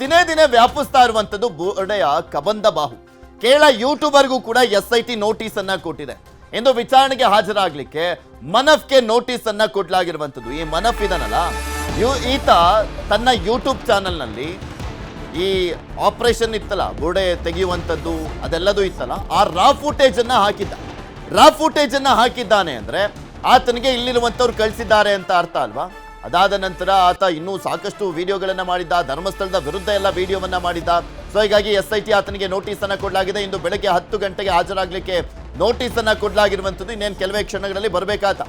ದಿನೇ ದಿನೇ ವ್ಯಾಪಿಸ್ತಾ ಇರುವಂತದ್ದು ಬೋರ್ಡೆಯ ಕಬಂದ ಬಾಹು. ಕೇಳ ಯೂಟ್ಯೂಬರ್ಗೂ ಕೂಡ ಎಸ್ ಐ ಟಿ ನೋಟಿಸ್ ಅನ್ನ ಕೊಟ್ಟಿದೆ. ಇಂದು ವಿಚಾರಣೆಗೆ ಹಾಜರಾಗ್ಲಿಕ್ಕೆ ಮನಫ್ಗೆ ನೋಟಿಸ್ ಅನ್ನ ಕೊಡ್ಲಾಗಿರುವಂತದ್ದು ಈ ಮನಫ್ ಇದನಲ್ಲ ಇವ್- ಈತ ತನ್ನ ಯೂಟ್ಯೂಬ್ ಚಾನೆಲ್ನಲ್ಲಿ ಈ ಆಪರೇಷನ್ ಇತ್ತಲ್ಲ ಗೋಡೆ ತೆಗೆಯುವಂಥದ್ದು, ಅದೆಲ್ಲದೂ ಇತ್ತಲ್ಲ, ಆ ರಾ ಫುಟೇಜ್ ಅನ್ನ ಹಾಕಿದ್ದ. ರಾ ಫುಟೇಜ್ ಅನ್ನ ಹಾಕಿದ್ದಾನೆ ಅಂದ್ರೆ ಆತನಿಗೆ ಇಲ್ಲಿರುವಂತವ್ರು ಕಳಿಸಿದ್ದಾರೆ ಅಂತ ಅರ್ಥ ಅಲ್ವಾ? ಅದಾದ ನಂತರ ಆತ ಇನ್ನೂ ಸಾಕಷ್ಟು ವಿಡಿಯೋಗಳನ್ನು ಮಾಡಿದ್ದ, ಧರ್ಮಸ್ಥಳದ ವಿರುದ್ಧ ಎಲ್ಲ ವಿಡಿಯೋವನ್ನು ಮಾಡಿದ್ದ. ಸೊ ಹೀಗಾಗಿ ಎಸ್ ಐ ಟಿ ಆತನಿಗೆ ನೋಟಿಸ್ ಅನ್ನ ಕೊಡಲಾಗಿದೆ. ಇಂದು ಬೆಳಗ್ಗೆ ಹತ್ತು ಗಂಟೆಗೆ ಹಾಜರಾಗಲಿಕ್ಕೆ ನೋಟಿಸ್ ಅನ್ನ ಕೊಡಲಾಗಿರುವಂಥದ್ದು ಇನ್ನೇನು ಕೆಲವೇ ಕ್ಷಣಗಳಲ್ಲಿ ಬರಬೇಕಾತ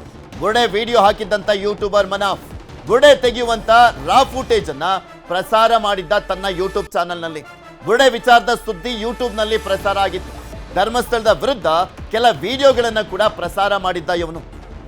ಬುರ್ಡೆ ವಿಡಿಯೋ ಹಾಕಿದ್ದಂತ ಯೂಟ್ಯೂಬರ್ ಮನಾಫ್ ಬುಡೆ ತೆಗೆಯುವಂತ ರಾ ಫುಟೇಜ್ ಅನ್ನ ಪ್ರಸಾರ ಮಾಡಿದ್ದ ತನ್ನ ಯೂಟ್ಯೂಬ್ ಚಾನಲ್ನಲ್ಲಿ ಬುಡೆ ವಿಚಾರದ ಸುದ್ದಿ ಯೂಟ್ಯೂಬ್ನಲ್ಲಿ ಪ್ರಸಾರ ಆಗಿತ್ತು. ಧರ್ಮಸ್ಥಳದ ವಿರುದ್ಧ ಕೆಲ ವಿಡಿಯೋಗಳನ್ನು ಕೂಡ ಪ್ರಸಾರ ಮಾಡಿದ್ದ ಇವನು.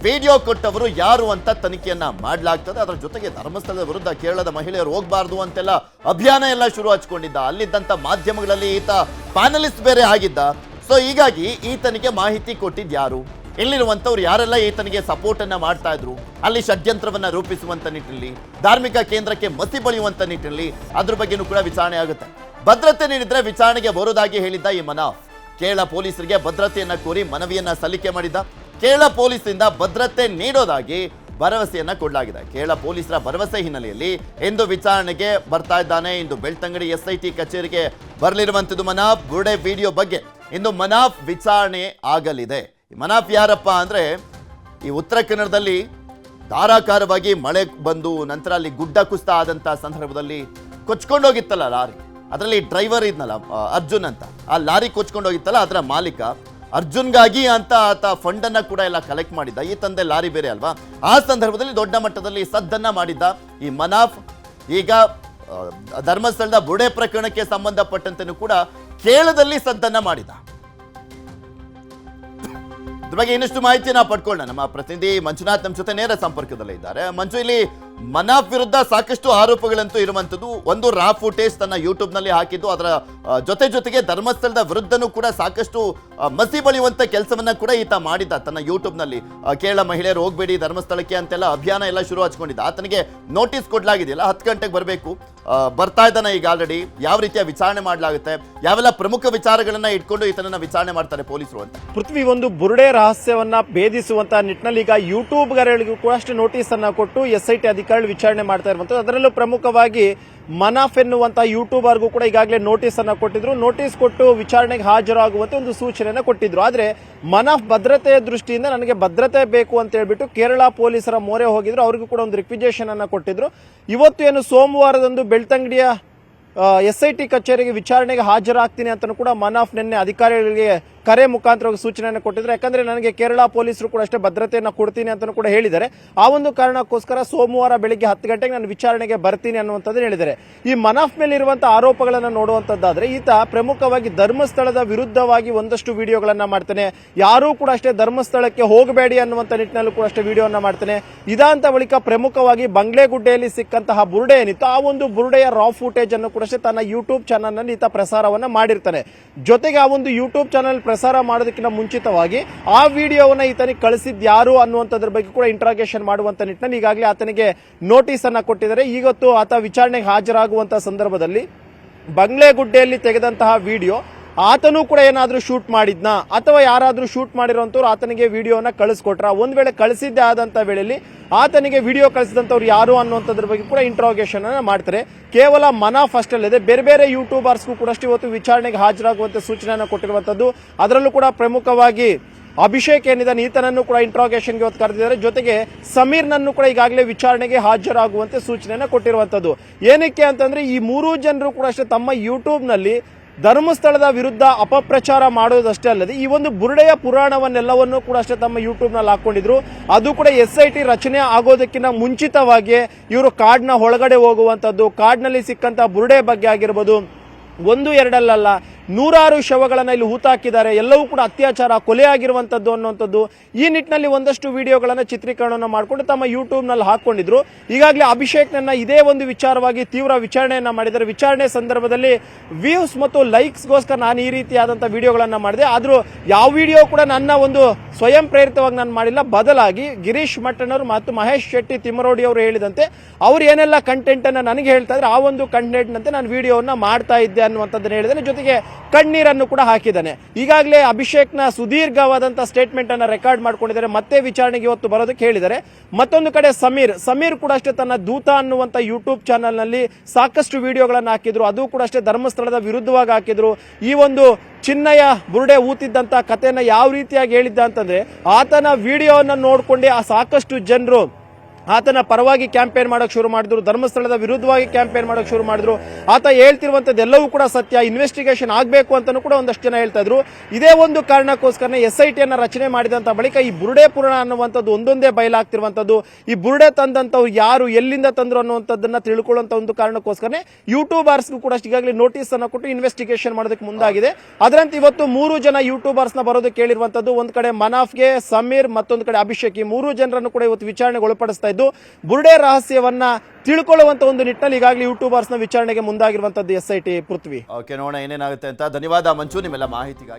ವಿಡಿಯೋ ಕೊಟ್ಟವರು ಯಾರು ಅಂತ ತನಿಖೆಯನ್ನ ಮಾಡಲಾಗ್ತದೆ. ಅದರ ಜೊತೆಗೆ ಧರ್ಮಸ್ಥಳದ ವಿರುದ್ಧ ಕೇರಳದ ಮಹಿಳೆಯರು ಹೋಗಬಾರ್ದು ಅಂತೆಲ್ಲ ಅಭಿಯಾನ ಎಲ್ಲ ಶುರು ಹಚ್ಕೊಂಡಿದ್ದ. ಅಲ್ಲಿದ್ದಂಥ ಮಾಧ್ಯಮಗಳಲ್ಲಿ ಈತ ಪ್ಯಾನಲಿಸ್ಟ್ ಬೇರೆ ಆಗಿದ್ದ. ಸೊ ಹೀಗಾಗಿ ಈತನಿಗೆ ಮಾಹಿತಿ ಕೊಟ್ಟಿದ್ದು ಯಾರು? ಇಲ್ಲಿರುವಂತವ್ರು ಯಾರೆಲ್ಲ ಈತನಿಗೆ ಸಪೋರ್ಟ್ ಅನ್ನ ಮಾಡ್ತಾ ಇದ್ರು? ಅಲ್ಲಿ ಷಡ್ಯಂತ್ರವನ್ನ ರೂಪಿಸುವಂತ ನಿಟ್ಟಿನಲ್ಲಿ, ಧಾರ್ಮಿಕ ಕೇಂದ್ರಕ್ಕೆ ಮಸಿ ಬಳಿಯುವಂತ ನಿಟ್ಟಿನಲ್ಲಿ ಅದ್ರ ಬಗ್ಗೆನೂ ಕೂಡ ವಿಚಾರಣೆ ಆಗುತ್ತೆ. ಭದ್ರತೆ ನೀಡಿದ್ರೆ ವಿಚಾರಣೆಗೆ ಬರೋದಾಗಿ ಹೇಳಿದ್ದ ಈ ಮನಾಫ್ ಕೇರಳ ಪೊಲೀಸರಿಗೆ ಭದ್ರತೆಯನ್ನ ಕೋರಿ ಮನವಿಯನ್ನ ಸಲ್ಲಿಕೆ ಮಾಡಿದ್ದ. ಕೇರಳ ಪೊಲೀಸರಿಂದ ಭದ್ರತೆ ನೀಡೋದಾಗಿ ಭರವಸೆಯನ್ನ ಕೊಡಲಾಗಿದೆ. ಕೇರಳ ಪೊಲೀಸರ ಭರವಸೆ ಹಿನ್ನೆಲೆಯಲ್ಲಿ ಇಂದು ವಿಚಾರಣೆಗೆ ಬರ್ತಾ ಇದ್ದಾನೆ. ಇಂದು ಬೆಳ್ತಂಗಡಿ ಎಸ್ ಐ ಟಿ ಕಚೇರಿಗೆ ಬರಲಿರುವಂಥದ್ದು ಮನಾಫ್. ಬುರ್ಡೆ ವಿಡಿಯೋ ಬಗ್ಗೆ ಇಂದು ಮನಾಫ್ ವಿಚಾರಣೆ ಆಗಲಿದೆ. ಮನಾಫ್ ಯಾರಪ್ಪ ಅಂದ್ರೆ ಈ ಉತ್ತರ ಕನ್ನಡದಲ್ಲಿ ಧಾರಾಕಾರವಾಗಿ ಮಳೆ ಬಂದು ನಂತರ ಅಲ್ಲಿ ಗುಡ್ಡ ಕುಸ್ತ ಆದಂತ ಸಂದರ್ಭದಲ್ಲಿ ಕೊಚ್ಕೊಂಡೋಗಿತ್ತಲ್ಲ ಲಾರಿ. ಅದರಲ್ಲಿ ಡ್ರೈವರ್ ಇದ್ನಲ್ಲ ಅರ್ಜುನ್ ಅಂತ. ಆ ಲಾರಿ ಕೊಚ್ಕೊಂಡೋಗಿತ್ತಲ್ಲ, ಅದರ ಮಾಲೀಕ. ಅರ್ಜುನ್ಗಾಗಿ ಅಂತ ಆತ ಫಂಡ್ ಅನ್ನ ಕೂಡ ಎಲ್ಲ ಕಲೆಕ್ಟ್ ಮಾಡಿದ್ದ. ಈ ತಂದೆ ಲಾರಿ ಬೇರೆ ಅಲ್ವಾ? ಆ ಸಂದರ್ಭದಲ್ಲಿ ದೊಡ್ಡ ಮಟ್ಟದಲ್ಲಿ ಸದ್ದನ್ನ ಮಾಡಿದ್ದ ಈ ಮನಾಫ್. ಈಗ ಧರ್ಮಸ್ಥಳದ ಬುಡೆ ಪ್ರಕರಣಕ್ಕೆ ಸಂಬಂಧಪಟ್ಟಂತೆಯೂ ಕೂಡ ಕೇಳದಲ್ಲಿ ಸದ್ದನ್ನ ಮಾಡಿದ. ಇದ್ರ ಬಗ್ಗೆ ಇನ್ನಷ್ಟು ಮಾಹಿತಿ ನಾವು ಪಡ್ಕೊಳ್ಳೋಣ. ನಮ್ಮ ಪ್ರತಿನಿಧಿ ಮಂಜುನಾಥ್ ನಮ್ಮ ಜೊತೆ ನೇರ ಸಂಪರ್ಕದಲ್ಲಿ ಇದ್ದಾರೆ. ಮಂಜು, ಇಲ್ಲಿ ಮನಾಫ್ ವಿರುದ್ಧ ಸಾಕಷ್ಟು ಆರೋಪಗಳಂತೂ ಇರುವಂತದ್ದು ಒಂದು ರಾ ಫುಟೇಜ್ ತನ್ನ ಯೂಟ್ಯೂಬ್ನಲ್ಲಿ ಹಾಕಿದ್ದು, ಅದರ ಜೊತೆ ಜೊತೆಗೆ ಧರ್ಮಸ್ಥಳದ ವಿರುದ್ಧನೂ ಕೂಡ ಸಾಕಷ್ಟು ಮಸಿ ಬಳಿಯುವಂತ ಕೆಲಸವನ್ನ ಕೂಡ ಈತ ಮಾಡಿದ್ದ ತನ್ನ ಯೂಟ್ಯೂಬ್ನಲ್ಲಿ ಕೇರಳ ಮಹಿಳೆಯರು ಹೋಗ್ಬೇಡಿ, ಧರ್ಮಸ್ಥಳಕ್ಕೆ ಅಂತೆಲ್ಲ ಅಭಿಯಾನ ಎಲ್ಲ ಶುರು ಹಚ್ಕೊಂಡಿದ್ದ. ಆತನಿಗೆ ನೋಟಿಸ್ ಕೊಡ್ಲಾಗಿದೆಯಲ್ಲ, ಹತ್ತು ಗಂಟೆಗೆ ಬರಬೇಕು. ಬರ್ತಾ ಇದ್ದಾನೆ ಈಗ ಆಲ್ರೆಡಿ ಯಾವ ರೀತಿಯ ವಿಚಾರಣೆ ಮಾಡಲಾಗುತ್ತೆ? ಯಾವೆಲ್ಲ ಪ್ರಮುಖ ವಿಚಾರಗಳನ್ನ ಇಟ್ಕೊಂಡು ಈತನನ್ನ ವಿಚಾರಣೆ ಮಾಡ್ತಾರೆ ಪೊಲೀಸರು ಅಂತ. ಪೃಥ್ವಿ, ಒಂದು ಬುರುಡೆ ರಹಸ್ಯವನ್ನ ಭೇದಿಸುವಂತ ನಿಟ್ಟಿನಲ್ಲಿ ಈಗ ಯೂಟ್ಯೂಬ್ಗರಿಗೂ ಕೂಡ ಅಷ್ಟು ನೋಟಿಸ್ ಅನ್ನ ಕೊಟ್ಟು ಎಸ್ ಐ ಟಿ ವಿಚಾರಣೆ ಮಾಡ್ತಾ ಇರುವಂಥದ್ದು. ಅದರಲ್ಲೂ ಪ್ರಮುಖವಾಗಿ ಮನಾಫ್ ಎನ್ನುವಂತ ಯೂಟ್ಯೂಬರ್ಗೂ ಕೂಡ ಈಗಾಗಲೇ ನೋಟಿಸ್ ಅನ್ನ ಕೊಟ್ಟಿದ್ರು. ನೋಟಿಸ್ ಕೊಟ್ಟು ವಿಚಾರಣೆಗೆ ಹಾಜರಾಗುವಂತೆ ಒಂದು ಸೂಚನೆಯನ್ನ ಕೊಟ್ಟಿದ್ರು. ಆದ್ರೆ ಮನಾಫ್ ಭದ್ರತೆಯ ದೃಷ್ಟಿಯಿಂದ ನನಗೆ ಭದ್ರತೆ ಬೇಕು ಅಂತ ಹೇಳ್ಬಿಟ್ಟು ಕೇರಳ ಪೊಲೀಸರ ಮೊರೆ ಹೋಗಿದ್ರು. ಅವ್ರಿಗೂ ಕೂಡ ಒಂದು ರಿಕ್ವಿಜೇಷನ್ ಅನ್ನ ಕೊಟ್ಟಿದ್ರು. ಇವತ್ತು ಏನು ಸೋಮವಾರದಂದು ಬೆಳ್ತಂಗಡಿಯ ಎಸ್ ಐ ಟಿ ಕಚೇರಿಗೆ ವಿಚಾರಣೆಗೆ ಹಾಜರಾಗ್ತೀನಿ ಅಂತಲೂ ಕೂಡ ಮನಾಫ್ ನಿನ್ನೆ ಅಧಿಕಾರಿಗಳಿಗೆ ಕರೆ ಮುಖಾಂತರ ಸೂಚನೆಯನ್ನು ಕೊಟ್ಟಿದ್ರು. ಯಾಕಂದ್ರೆ ನನಗೆ ಕೇರಳ ಪೊಲೀಸರು ಕೂಡ ಅಷ್ಟೇ ಭದ್ರತೆಯನ್ನು ಕೊಡ್ತೀನಿ ಅಂತಲೂ ಕೂಡ ಹೇಳಿದ್ದಾರೆ. ಆ ಒಂದು ಕಾರಣಕ್ಕೋಸ್ಕರ ಸೋಮವಾರ ಬೆಳಿಗ್ಗೆ ಹತ್ತು ಗಂಟೆಗೆ ನಾನು ವಿಚಾರಣೆಗೆ ಬರ್ತೀನಿ ಅನ್ನುವಂಥದ್ದು ಹೇಳಿದ್ದಾರೆ. ಈ ಮನಫ್ ಮೇಲೆ ಇರುವಂತಹ ಆರೋಪಗಳನ್ನು ನೋಡುವಂತದ್ದಾದ್ರೆ ಈತ ಪ್ರಮುಖವಾಗಿ ಧರ್ಮಸ್ಥಳದ ವಿರುದ್ಧವಾಗಿ ಒಂದಷ್ಟು ವಿಡಿಯೋಗಳನ್ನ ಮಾಡ್ತೇನೆ. ಯಾರೂ ಕೂಡ ಅಷ್ಟೇ ಧರ್ಮಸ್ಥಳಕ್ಕೆ ಹೋಗಬೇಡಿ ಅನ್ನುವಂಥ ನಿಟ್ಟಿನಲ್ಲೂ ಕೂಡ ಅಷ್ಟೇ ವಿಡಿಯೋನ ಮಾಡ್ತಾನೆ. ಇದಾಂತ ಬಳಿಕ ಪ್ರಮುಖವಾಗಿ ಬಂಗ್ಲೆಗುಡ್ಡೆಯಲ್ಲಿ ಸಿಕ್ಕಂತಹ ಬುರುಡೆ ಏನಿತ್ತು, ಆ ಒಂದು ಬುರುಡೆಯ ರಾ ಫುಟೇಜ್ ಅನ್ನು ಕೂಡ ಅಷ್ಟೇ ತನ್ನ ಯೂಟ್ಯೂಬ್ ಚಾನಲ್ನಲ್ಲಿ ಈತ ಪ್ರಸಾರವನ್ನ ಮಾಡಿರ್ತಾನೆ. ಜೊತೆಗೆ ಆ ಒಂದು ಯೂಟ್ಯೂಬ್ ಚಾನಲ್ ಪ್ರಸಾರ ಮಾಡೋದಕ್ಕಿಂತ ಮುಂಚಿತವಾಗಿ ಆ ವಿಡಿಯೋವನ್ನ ಈತನಿಗೆ ಕಳಿಸಿದ್ ಯಾರು ಅನ್ನುವಂಥದ್ರ ಬಗ್ಗೆ ಕೂಡ ಇಂಟ್ರಾಗೇಷನ್ ಮಾಡುವಂತ ನಿಟ್ಟಿನಲ್ಲಿ ಈಗಾಗಲೇ ಆತನಿಗೆ ನೋಟಿಸ್ ಅನ್ನ ಕೊಟ್ಟಿದ್ದಾರೆ. ಇವತ್ತು ಆತ ವಿಚಾರಣೆಗೆ ಹಾಜರಾಗುವಂತಹ ಸಂದರ್ಭದಲ್ಲಿ ಬಂಗ್ಲೆಗುಡ್ಡೆಯಲ್ಲಿ ತೆಗೆದಂತಹ ವಿಡಿಯೋ ಆತನೂ ಕೂಡ ಏನಾದರೂ ಶೂಟ್ ಮಾಡಿದ್ನ? ಅಥವಾ ಯಾರಾದರೂ ಶೂಟ್ ಮಾಡಿರೋಂಥವ್ರು ಆತನಿಗೆ ವಿಡಿಯೋನ ಕಳಿಸ್ಕೊಟ್ರ? ಒಂದ್ ವೇಳೆ ಕಳಿಸಿದ್ದೆ ಆದಂತ ವೇಳೆಯಲ್ಲಿ ಆತನಿಗೆ ವಿಡಿಯೋ ಕಳಿಸಿದಂಥವ್ರು ಯಾರು ಅನ್ನುವಂಥದ್ರ ಬಗ್ಗೆ ಕೂಡ ಇಂಟ್ರಾಗೇಷನ್ ಅನ್ನ ಮಾಡ್ತಾರೆ. ಕೇವಲ ಮನ ಫಸ್ಟ್ ಅಲ್ಲದೆ ಬೇರೆ ಬೇರೆ ಯೂಟ್ಯೂಬರ್ಸ್ಗೂ ಕೂಡ ಅಷ್ಟು ಇವತ್ತು ವಿಚಾರಣೆಗೆ ಹಾಜರಾಗುವಂತೆ ಸೂಚನೆಯನ್ನು ಕೊಟ್ಟಿರುವಂತದ್ದು ಅದರಲ್ಲೂ ಕೂಡ ಪ್ರಮುಖವಾಗಿ ಅಭಿಷೇಕ್ ಏನಿದ್ದಾನೆ, ಈತನನ್ನು ಕೂಡ ಇಂಟ್ರಾಗೇಷನ್ಗೆ ಇವತ್ತು ಕರೆದಿದ್ದಾರೆ. ಜೊತೆಗೆ ಸಮೀರ್ನನ್ನು ಕೂಡ ಈಗಾಗಲೇ ವಿಚಾರಣೆಗೆ ಹಾಜರಾಗುವಂತೆ ಸೂಚನೆಯನ್ನು ಕೊಟ್ಟಿರುವಂತದ್ದು ಏನಕ್ಕೆ ಅಂತಂದ್ರೆ ಈ ಮೂರು ಜನರು ಕೂಡ ಅಷ್ಟೇ ತಮ್ಮ ಯೂಟ್ಯೂಬ್ನಲ್ಲಿ ಧರ್ಮಸ್ಥಳದ ವಿರುದ್ಧ ಅಪಪ್ರಚಾರ ಮಾಡೋದಷ್ಟೇ ಅಲ್ಲದೆ ಈ ಒಂದು ಬುರುಡೆಯ ಪುರಾಣವನ್ನೆಲ್ಲವನ್ನೂ ಕೂಡ ಅಷ್ಟೇ ತಮ್ಮ ಯೂಟ್ಯೂಬ್ನಲ್ಲಿ ಹಾಕ್ಕೊಂಡಿದ್ರು ಅದು ಕೂಡ ಎಸ್ ಐ ಟಿ ರಚನೆ ಆಗೋದಕ್ಕಿಂತ ಮುಂಚಿತವಾಗಿಯೇ ಇವರು ಕಾಡ್ನ ಒಳಗಡೆ ಹೋಗುವಂಥದ್ದು, ಕಾಡ್ನಲ್ಲಿ ಸಿಕ್ಕಂಥ ಬುರುಡೆ ಬಗ್ಗೆ ಆಗಿರ್ಬೋದು, ಒಂದು ಎರಡಲ್ಲಲ್ಲ ನೂರಾರು ಶವಗಳನ್ನು ಇಲ್ಲಿ ಹೂತಾಕಿದ್ದಾರೆ. ಎಲ್ಲವೂ ಕೂಡ ಅತ್ಯಾಚಾರ, ಕೊಲೆ ಆಗಿರುವಂತದ್ದು ಅನ್ನುವಂಥದ್ದು ಈ ನಿಟ್ಟಿನಲ್ಲಿ ಒಂದಷ್ಟು ವಿಡಿಯೋಗಳನ್ನು ಚಿತ್ರೀಕರಣವನ್ನು ಮಾಡಿಕೊಂಡು ತಮ್ಮ ಯೂಟ್ಯೂಬ್ನಲ್ಲಿ ನಲ್ಲಿ ಹಾಕೊಂಡಿದ್ರು ಈಗಾಗಲೇ ಅಭಿಷೇಕ್ನನ್ನು ಇದೇ ಒಂದು ವಿಚಾರವಾಗಿ ತೀವ್ರ ವಿಚಾರಣೆಯನ್ನು ಮಾಡಿದ್ದಾರೆ. ವಿಚಾರಣೆ ಸಂದರ್ಭದಲ್ಲಿ ವ್ಯೂಸ್ ಮತ್ತು ಲೈಕ್ಸ್ಗೋಸ್ಕರ ನಾನು ಈ ರೀತಿಯಾದಂಥ ವಿಡಿಯೋಗಳನ್ನು ಮಾಡಿದೆ. ಆದರೂ ಯಾವ ವಿಡಿಯೋ ಕೂಡ ನನ್ನ ಒಂದು ಸ್ವಯಂ ಪ್ರೇರಿತವಾಗಿ ನಾನು ಮಾಡಿಲ್ಲ. ಬದಲಾಗಿ ಗಿರೀಶ್ ಮಟ್ಟನವರು ಮತ್ತು ಮಹೇಶ್ ಶೆಟ್ಟಿ ತಿಮ್ಮರೋಡಿ ಅವರು ಹೇಳಿದಂತೆ ಅವ್ರು ಏನೆಲ್ಲ ಕಂಟೆಂಟ್ ಅನ್ನ ನನಗೆ ಹೇಳ್ತಾ ಇದ್ರೆ, ಆ ಒಂದು ಕಂಟೆಂಟ್ ನಂತೆ ನಾನು ವಿಡಿಯೋವನ್ನ ಮಾಡ್ತಾ ಇದ್ದೆ ಅನ್ನುವಂಥದ್ದನ್ನ ಹೇಳಿದರೆ ಜೊತೆಗೆ ಕಣ್ಣೀರನ್ನು ಕೂಡ ಹಾಕಿದ್ದಾನೆ. ಈಗಾಗಲೇ ಅಭಿಷೇಕ್ನ ಸುದೀರ್ಘವಾದಂಥ ಸ್ಟೇಟ್ಮೆಂಟ್ ಅನ್ನ ರೆಕಾರ್ಡ್ ಮಾಡ್ಕೊಂಡಿದ್ದಾರೆ. ಮತ್ತೆ ವಿಚಾರಣೆಗೆ ಇವತ್ತು ಬರೋದಕ್ಕೆ ಹೇಳಿದ್ದಾರೆ. ಮತ್ತೊಂದು ಕಡೆ ಸಮೀರ್ ಸಮೀರ್ ಕೂಡ ಅಷ್ಟೇ ತನ್ನ ದೂತ ಅನ್ನುವಂತ ಯೂಟ್ಯೂಬ್ ಚಾನಲ್ನಲ್ಲಿ ಸಾಕಷ್ಟು ವಿಡಿಯೋಗಳನ್ನು ಹಾಕಿದ್ರು. ಅದು ಕೂಡ ಅಷ್ಟೇ ಧರ್ಮಸ್ಥಳದ ವಿರುದ್ಧವಾಗಿ ಹಾಕಿದ್ರು. ಈ ಒಂದು ಚಿನ್ನಯ ಬುರುಡೆ ಊತಿದ್ದಂತ ಕಥೆಯನ್ನ ಯಾವ ರೀತಿಯಾಗಿ ಹೇಳಿದ್ದ ಅಂತಂದ್ರೆ, ಆತನ ವಿಡಿಯೋನ ನೋಡ್ಕೊಂಡೆ ಆ ಸಾಕಷ್ಟು ಜನರು ಆತನ ಪರವಾಗಿ ಕ್ಯಾಂಪೇನ್ ಮಾಡೋಕೆ ಶುರು ಮಾಡಿದ್ರು, ಧರ್ಮಸ್ಥಳದ ವಿರುದ್ಧವಾಗಿ ಕ್ಯಾಂಪೇನ್ ಮಾಡೋಕೆ ಶುರು ಮಾಡಿದ್ರು. ಆತ ಹೇಳ್ತಿರುವಂತದ್ದು ಎಲ್ಲವೂ ಕೂಡ ಸತ್ಯ ಇನ್ವೆಸ್ಟಿಗೇಷನ್ ಆಗಬೇಕು ಅಂತಾನೂ ಕೂಡ ಒಂದಷ್ಟು ಜನ ಹೇಳ್ತಾ ಇದ್ರು. ಇದೇ ಒಂದು ಕಾರಣಕ್ಕೋಸ್ಕರನೇ ಎಸ್ ಐ ಟಿಯನ್ನು ರಚನೆ ಮಾಡಿದಂಥ ಬಳಿಕ ಈ ಬುರುಡೆ ಪುರಾಣ ಅನ್ನುವಂಥದ್ದು ಒಂದೊಂದೇ ಬಯಲಾಗ್ತಿರುವಂಥದ್ದು. ಈ ಬುರುಡೆ ತಂದಂಥವ್ರು ಯಾರು, ಎಲ್ಲಿಂದ ತಂದ್ರು ಅನ್ನುವಂಥದ್ದನ್ನ ತಿಳ್ಕೊಳ್ಳುವಂಥ ಒಂದು ಕಾರಣಕ್ಕೋಸ್ಕರನೇ ಯೂಟ್ಯೂಬರ್ಸ್ಗೂ ಕೂಡ ಈಗಾಗಲೇ ನೋಟಿಸ್ ಅನ್ನು ಕೊಟ್ಟು ಇನ್ವೆಸ್ಟಿಗೇಷನ್ ಮಾಡೋದಕ್ಕೆ ಮುಂದಾಗಿದೆ. ಅದರಂತೆ ಇವತ್ತು ಮೂರು ಜನ ಯೂಟ್ಯೂಬರ್ಸ್ನ ಬರೋದಕ್ಕೆ ಕೇಳಿರುವಂಥದ್ದು. ಒಂದ್ ಕಡೆ ಮನಾಫ್ಗೆ, ಸಮೀರ್, ಮತ್ತೊಂದು ಕಡೆ ಅಭಿಷೇಕ್. ಈ ಮೂರು ಜನರನ್ನು ಕೂಡ ಇವತ್ತು ವಿಚಾರಣೆಗೆ ಒಳಪಡಿಸ್ತಾ ಇದ್ದು ಬುರುಡೆ ರಹಸ್ಯವನ್ನ ತಿಳ್ಕೊಳ್ಳುವಂತ ಒಂದು ನಿಟ್ಟಿನಲ್ಲಿ ಈಗಾಗಲೇ ಯೂಟ್ಯೂಬರ್ಸ್ನ ವಿಚಾರಣೆಗೆ ಮುಂದಾಗಿರುವಂತದ್ದು ಎಸ್ ಐ ಪೃಥ್ವಿ. ಓಕೆ, ನೋಡೋಣ ಏನೇನಾಗುತ್ತೆ ಅಂತ. ಧನ್ಯವಾದ ಮಂಚು ನಿಮ್ಮೆಲ್ಲ ಮಾಹಿತಿಗಾಗಿ.